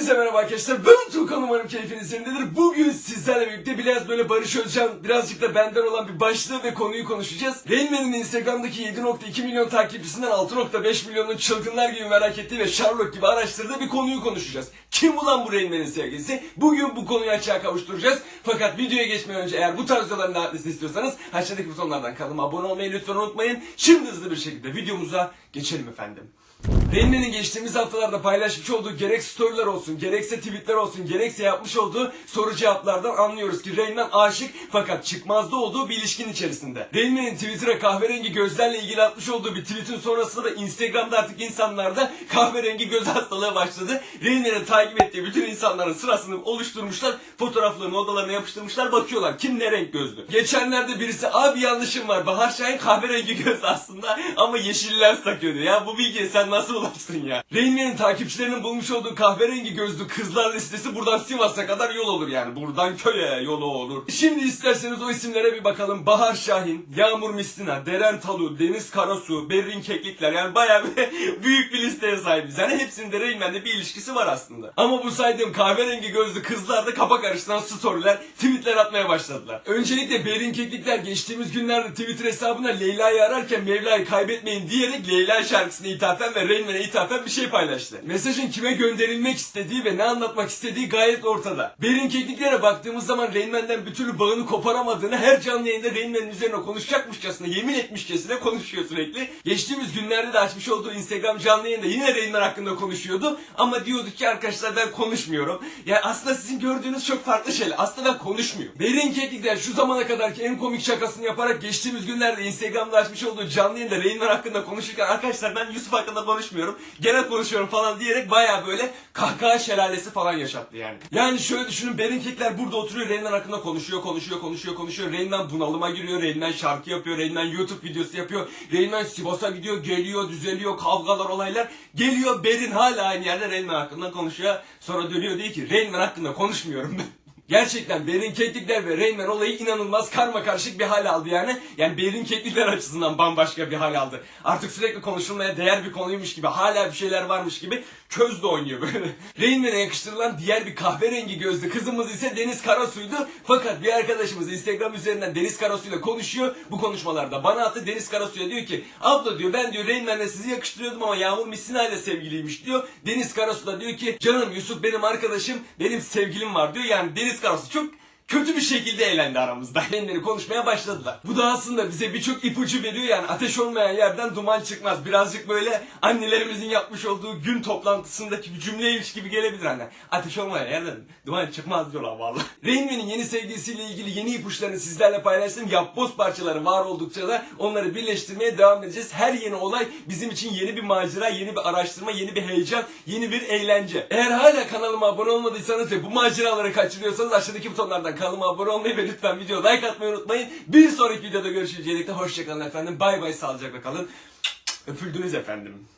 Hepinize merhaba arkadaşlar. Ben Tuğkan umarım keyfiniz yerindedir. Bugün sizlerle birlikte biraz böyle Barış Özcan birazcık da benden olan bir başlığı ve konuyu konuşacağız. Rainman'in Instagram'daki 7.2 milyon takipçisinden 6.5 milyonun çılgınlar gibi merak ettiği ve Sherlock gibi araştırdığı bir konuyu konuşacağız. Kim ulan bu Rainman'in sevgilisi? Bugün bu konuyu açığa kavuşturacağız. Fakat videoya geçmeden önce eğer bu tarz videoların devam etmesini istiyorsanız aşağıdaki butonlardan kanalıma abone olmayı lütfen unutmayın. Şimdi hızlı bir şekilde videomuza geçelim efendim. Rainman'in geçtiğimiz haftalarda paylaşmış olduğu gerek storyler olsun, gerekse tweetler olsun, gerekse yapmış olduğu soru cevaplardan anlıyoruz ki Rainman aşık fakat çıkmazda olduğu bir ilişkin içerisinde. Rainman'in Twitter'a kahverengi gözlerle ilgili atmış olduğu bir tweetin sonrasında da Instagram'da artık insanlarda kahverengi göz hastalığı başladı. Rainman'in takip ettiği bütün insanların sırasını oluşturmuşlar, fotoğraflarını odalarına yapıştırmışlar, bakıyorlar kim ne renk gözlü. Geçenlerde birisi abi yanlışım var, Bahar Şahin kahverengi göz aslında ama yeşil lens takıyor diyor. Ya bu bilgiye sen nasıl ulaştın ya? Rainman'in takipçilerinin bulmuş olduğu kahverengi gözlü kızlar listesi buradan Sivas'a kadar yol olur yani. Buradan köye yolu olur. Şimdi isterseniz o isimlere bir bakalım. Bahar Şahin, Yağmur Mistina, Deren Talu, Deniz Karasu, Berrin Keklikler yani bayağı bir büyük bir listeye sahibiz. Yani hepsinde Rainman'le bir ilişkisi var aslında. Ama bu saydığım kahverengi gözlü kızlar da kafa karıştıran storyler, tweetler atmaya başladılar. Öncelikle Berrin Keklikler geçtiğimiz günlerde Twitter hesabına Leyla'yı ararken Mevla'yı kaybetmeyin diyerek Leyla şarkısına ithafen ve Rainman'e ithafen bir şey paylaştı. Mesajın kime gönderilmek istediği ve ne anlatmak istediği gayet ortada. Berrin Kekliklere baktığımız zaman Rainman'den bir türlü bağını koparamadığını her canlı yayında Rainman'in üzerine konuşacakmışçasına yemin etmişçesine konuşuyor sürekli. Geçtiğimiz günlerde de açmış olduğu Instagram canlı yayında yine Rainman hakkında konuşuyordu. Ama diyordu ki arkadaşlar ben konuşmuyorum. Yani aslında sizin gördüğünüz çok farklı şeyler. Aslında ben konuşmuyorum. Berrin Keklikler şu zamana kadarki en komik şakasını yaparak geçtiğimiz günlerde Instagram'da açmış olduğu canlı yayında Rainman hakkında konuşurken arkadaşlar ben Yusuf hakkında konuşmuyorum. Genel konuşuyorum falan diyerek baya böyle kahkaha şelalesi falan yaşattı yani. Yani şöyle düşünün Berrin Kekler burada oturuyor Rainman hakkında konuşuyor konuşuyor konuşuyor konuşuyor. Rainman bunalıma giriyor. Rainman şarkı yapıyor. Rainman YouTube videosu yapıyor. Rainman Sivas'a gidiyor geliyor düzeliyor kavgalar olaylar. Geliyor Berin hala aynı yerde Rainman hakkında konuşuyor. Sonra dönüyor diyor ki Rainman hakkında konuşmuyorum ben. Gerçekten Berin Keklikler ve Rainman olayı inanılmaz karma karışık bir hal aldı yani. Yani Berin Keklikler açısından bambaşka bir hal aldı. Artık sürekli konuşulmaya değer bir konuymuş gibi, hala bir şeyler varmış gibi köz de oynuyor böyle. Rainman'e yakıştırılan diğer bir kahverengi gözlü kızımız ise Deniz Karasu'ydu. Fakat bir arkadaşımız Instagram üzerinden Deniz Karasu'yla konuşuyor. Bu konuşmalarda bana attı Deniz Karasu'ya diyor ki abla diyor ben diyor Rainman'le sizi yakıştırıyordum ama Yağmur Misina ile sevgiliymiş diyor. Deniz Karasu da diyor ki canım Yusuf benim arkadaşım benim sevgilim var diyor. Yani Deniz Karasu çok kötü bir şekilde eğlendi aramızda. Kendileri konuşmaya başladılar. Bu da aslında bize birçok ipucu veriyor yani ateş olmayan yerden duman çıkmaz. Birazcık böyle annelerimizin yapmış olduğu gün toplantısındaki bir cümleymiş gibi gelebilir hani. Ateş olmayan yerden duman çıkmaz diyorlar vallahi. Rainman'in yeni sevgilisiyle ilgili yeni ipuçlarını sizlerle paylaştım. Yapboz parçaları var oldukça da onları birleştirmeye devam edeceğiz. Her yeni olay bizim için yeni bir macera, yeni bir araştırma, yeni bir heyecan, yeni bir eğlence. Eğer hala kanalıma abone olmadıysanız ve bu maceraları kaçırıyorsanız aşağıdaki butonlardan kanalıma abone olmayı ve lütfen video like atmayı unutmayın. Bir sonraki videoda görüşeceğiz. Hoşçakalın efendim. Bay bay sağlıcakla kalın. Öpüldünüz efendim.